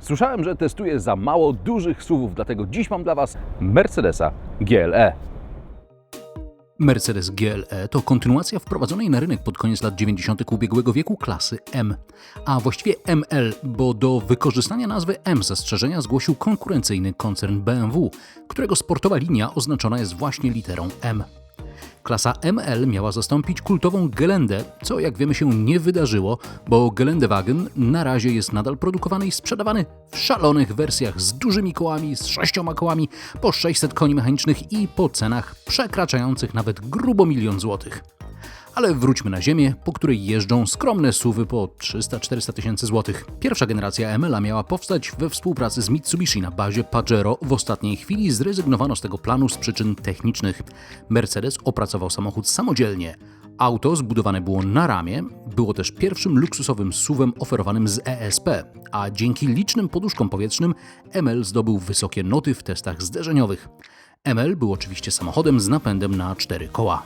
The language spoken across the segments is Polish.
Słyszałem, że testuje za mało dużych SUVów, dlatego dziś mam dla Was Mercedesa. GLE. Mercedes GLE to kontynuacja wprowadzonej na rynek pod koniec lat 90. ubiegłego wieku klasy M, a właściwie ML, bo do wykorzystania nazwy M zastrzeżenia zgłosił konkurencyjny koncern BMW, którego sportowa linia oznaczona jest właśnie literą M. Klasa ML miała zastąpić kultową Gelendę, co jak wiemy się nie wydarzyło, bo Geländewagen na razie jest nadal produkowany i sprzedawany w szalonych wersjach z dużymi kołami, z sześcioma kołami, po 600 koni mechanicznych i po cenach przekraczających nawet grubo milion złotych. Ale wróćmy na ziemię, po której jeżdżą skromne suwy po 300-400 tysięcy złotych. Pierwsza generacja ML miała powstać we współpracy z Mitsubishi na bazie Pajero. W ostatniej chwili zrezygnowano z tego planu z przyczyn technicznych. Mercedes opracował samochód samodzielnie. Auto zbudowane było na ramię, było też pierwszym luksusowym SUVem oferowanym z ESP, a dzięki licznym poduszkom powietrznym ML zdobył wysokie noty w testach zderzeniowych. ML był oczywiście samochodem z napędem na cztery koła.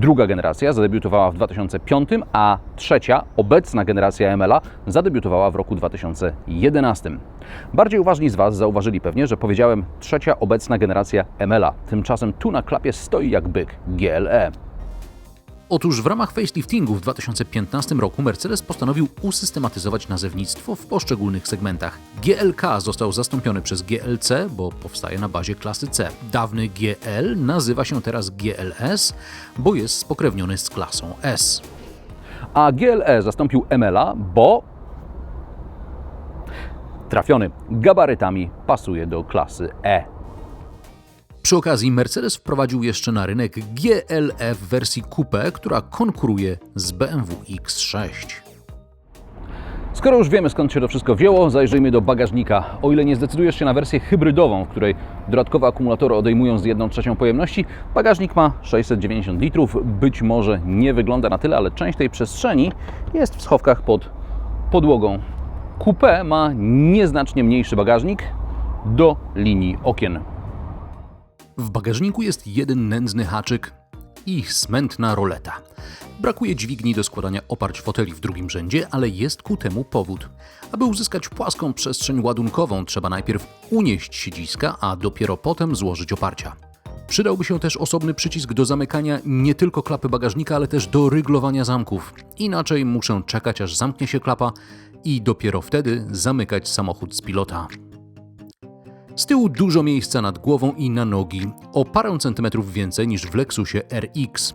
Druga generacja zadebiutowała w 2005, a trzecia, obecna generacja ML zadebiutowała w roku 2011. Bardziej uważni z Was zauważyli pewnie, że powiedziałem trzecia obecna generacja ML. Tymczasem tu na klapie stoi jak byk GLE. Otóż w ramach faceliftingu w 2015 roku Mercedes postanowił usystematyzować nazewnictwo w poszczególnych segmentach. GLK został zastąpiony przez GLC, bo powstaje na bazie klasy C. Dawny GL nazywa się teraz GLS, bo jest spokrewniony z klasą S. A GLE zastąpił ML, bo trafiony gabarytami pasuje do klasy E. Przy okazji Mercedes wprowadził jeszcze na rynek GLE w wersji coupe, która konkuruje z BMW X6. Skoro już wiemy skąd się to wszystko wzięło, zajrzyjmy do bagażnika. O ile nie zdecydujesz się na wersję hybrydową, w której dodatkowe akumulatory odejmują z 1 trzecią pojemności, bagażnik ma 690 litrów. Być może nie wygląda na tyle, ale część tej przestrzeni jest w schowkach pod podłogą. Coupe ma nieznacznie mniejszy bagażnik do linii okien. W bagażniku jest jeden nędzny haczyk i smętna roleta. Brakuje dźwigni do składania oparć foteli w drugim rzędzie, ale jest ku temu powód. Aby uzyskać płaską przestrzeń ładunkową, trzeba najpierw unieść siedziska, a dopiero potem złożyć oparcia. Przydałby się też osobny przycisk do zamykania nie tylko klapy bagażnika, ale też do ryglowania zamków. Inaczej muszę czekać, aż zamknie się klapa i dopiero wtedy zamykać samochód z pilota. Z tyłu dużo miejsca nad głową i na nogi, o parę centymetrów więcej niż w Lexusie RX.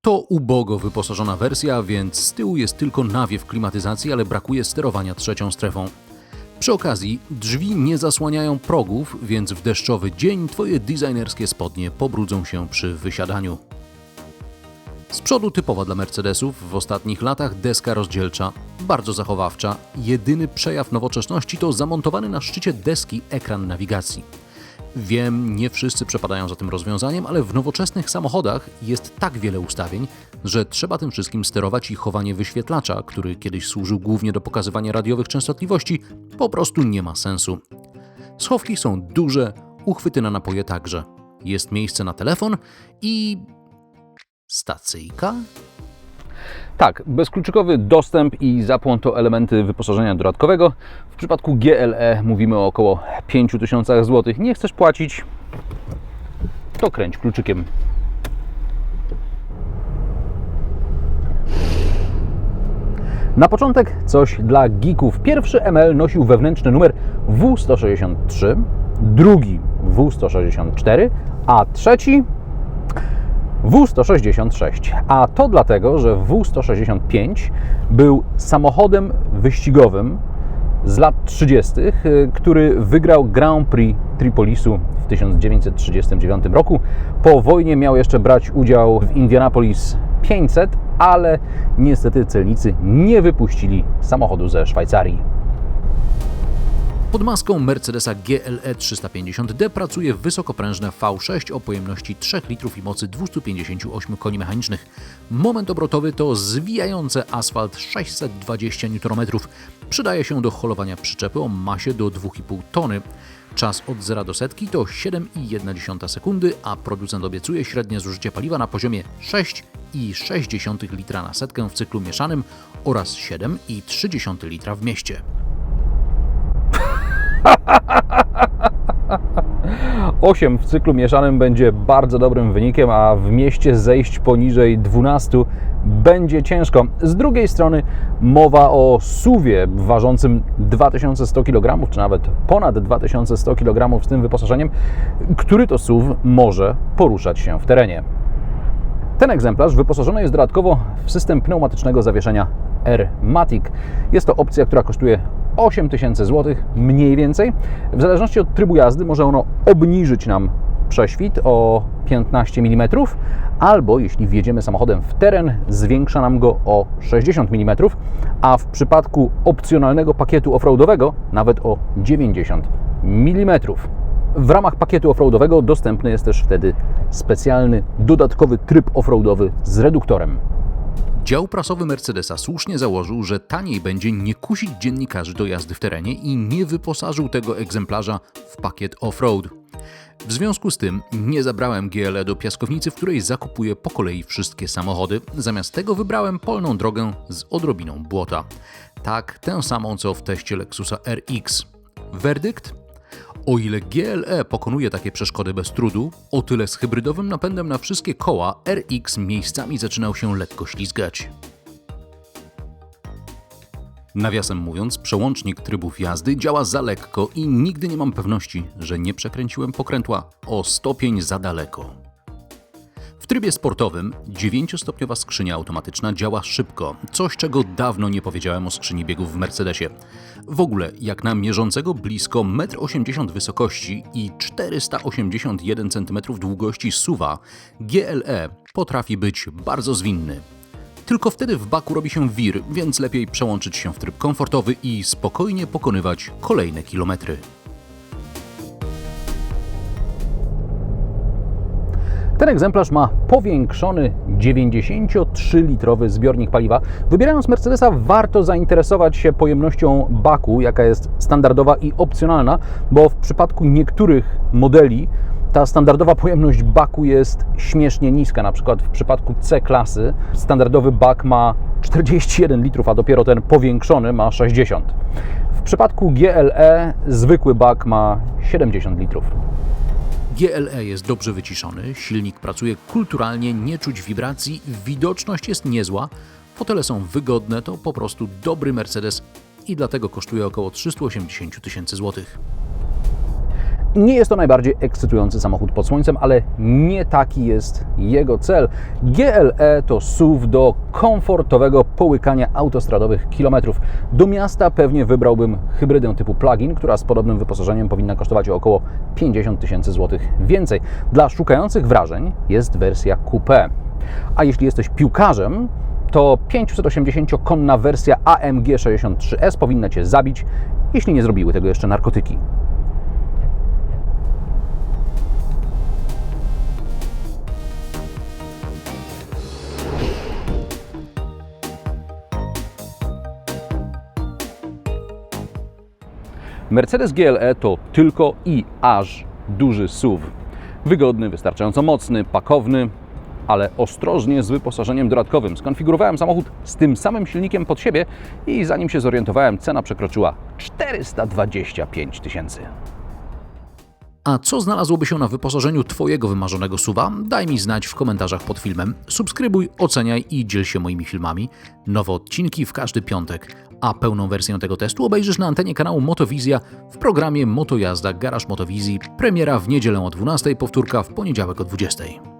To ubogo wyposażona wersja, więc z tyłu jest tylko nawiew klimatyzacji, ale brakuje sterowania trzecią strefą. Przy okazji, drzwi nie zasłaniają progów, więc w deszczowy dzień twoje designerskie spodnie pobrudzą się przy wysiadaniu. Z przodu typowa dla Mercedesów w ostatnich latach deska rozdzielcza, bardzo zachowawcza. Jedyny przejaw nowoczesności to zamontowany na szczycie deski ekran nawigacji. Wiem, nie wszyscy przepadają za tym rozwiązaniem, ale w nowoczesnych samochodach jest tak wiele ustawień, że trzeba tym wszystkim sterować i chowanie wyświetlacza, który kiedyś służył głównie do pokazywania radiowych częstotliwości, po prostu nie ma sensu. Schowki są duże, uchwyty na napoje także. Jest miejsce na telefon i Stacyjka? Tak, bezkluczykowy dostęp i zapłon to elementy wyposażenia dodatkowego. W przypadku GLE mówimy o około 5000 zł. Nie chcesz płacić? To kręć kluczykiem. Na początek coś dla geeków. Pierwszy ML nosił wewnętrzny numer W163, drugi W164, a trzeci W166. A to dlatego, że W165 był samochodem wyścigowym z lat 30., y, który wygrał Grand Prix Tripolisu w 1939 roku. Po wojnie miał jeszcze brać udział w Indianapolis 500, ale niestety celnicy nie wypuścili samochodu ze Szwajcarii. Pod maską Mercedesa GLE 350D pracuje wysokoprężne V6 o pojemności 3 litrów i mocy 258 koni mechanicznych. Moment obrotowy to zwijające asfalt 620 Nm. Przydaje się do holowania przyczepy o masie do 2,5 tony. Czas od 0 do setki to 7,1 sekundy, a producent obiecuje średnie zużycie paliwa na poziomie 6,6 litra na setkę w cyklu mieszanym oraz 7,3 litra w mieście. 8 w cyklu mieszanym będzie bardzo dobrym wynikiem, a w mieście zejść poniżej 12 będzie ciężko. Z drugiej strony mowa o suwie ważącym 2100 kg, czy nawet ponad 2100 kg z tym wyposażeniem, który to SUV może poruszać się w terenie. Ten egzemplarz wyposażony jest dodatkowo w system pneumatycznego zawieszenia Air-Matic. Jest to opcja, która kosztuje 8000 zł mniej więcej. W zależności od trybu jazdy może ono obniżyć nam prześwit o 15 mm, albo jeśli wjedziemy samochodem w teren, zwiększa nam go o 60 mm, a w przypadku opcjonalnego pakietu offroadowego nawet o 90 mm. W ramach pakietu offroadowego dostępny jest też wtedy specjalny, dodatkowy tryb offroadowy z reduktorem. Dział prasowy Mercedesa słusznie założył, że taniej będzie nie kusić dziennikarzy do jazdy w terenie i nie wyposażył tego egzemplarza w pakiet off-road. W związku z tym nie zabrałem GLE do piaskownicy, w której zakupuję po kolei wszystkie samochody. Zamiast tego wybrałem polną drogę z odrobiną błota. Tak, tę samą co w teście Lexusa RX. Werdykt? O ile GLE pokonuje takie przeszkody bez trudu, o tyle z hybrydowym napędem na wszystkie koła RX miejscami zaczynał się lekko ślizgać. Nawiasem mówiąc, przełącznik trybów jazdy działa za lekko i nigdy nie mam pewności, że nie przekręciłem pokrętła o stopień za daleko. Trybie sportowym 9-stopniowa skrzynia automatyczna działa szybko, coś czego dawno nie powiedziałem o skrzyni biegów w Mercedesie. W ogóle, jak na mierzącego blisko 1,80 m wysokości i 481 cm długości suwa, GLE potrafi być bardzo zwinny. Tylko wtedy w baku robi się wir, więc lepiej przełączyć się w tryb komfortowy i spokojnie pokonywać kolejne kilometry. Ten egzemplarz ma powiększony 93-litrowy zbiornik paliwa. Wybierając Mercedesa, warto zainteresować się pojemnością baku, jaka jest standardowa i opcjonalna, bo w przypadku niektórych modeli ta standardowa pojemność baku jest śmiesznie niska. Na przykład w przypadku C-klasy standardowy bak ma 41 litrów, a dopiero ten powiększony ma 60. W przypadku GLE zwykły bak ma 70 litrów. GLE jest dobrze wyciszony, silnik pracuje kulturalnie, nie czuć wibracji, widoczność jest niezła, fotele są wygodne, to po prostu dobry Mercedes i dlatego kosztuje około 380 tysięcy złotych. Nie jest to najbardziej ekscytujący samochód pod słońcem, ale nie taki jest jego cel. GLE to SUV do komfortowego połykania autostradowych kilometrów. Do miasta pewnie wybrałbym hybrydę typu plug-in, która z podobnym wyposażeniem powinna kosztować około 50 tysięcy złotych więcej. Dla szukających wrażeń jest wersja coupé. A jeśli jesteś piłkarzem, to 580-konna wersja AMG 63S powinna Cię zabić, jeśli nie zrobiły tego jeszcze narkotyki. Mercedes GLE to tylko i aż duży SUV. Wygodny, wystarczająco mocny, pakowny, ale ostrożnie z wyposażeniem dodatkowym. Skonfigurowałem samochód z tym samym silnikiem pod siebie i zanim się zorientowałem, cena przekroczyła 425 tysięcy. A co znalazłoby się na wyposażeniu Twojego wymarzonego suwa? Daj mi znać w komentarzach pod filmem. Subskrybuj, oceniaj i dziel się moimi filmami. Nowe odcinki w każdy piątek. A pełną wersję tego testu obejrzysz na antenie kanału Motowizja w programie Motojazda Garaż Motowizji. Premiera w niedzielę o 12, powtórka w poniedziałek o 20.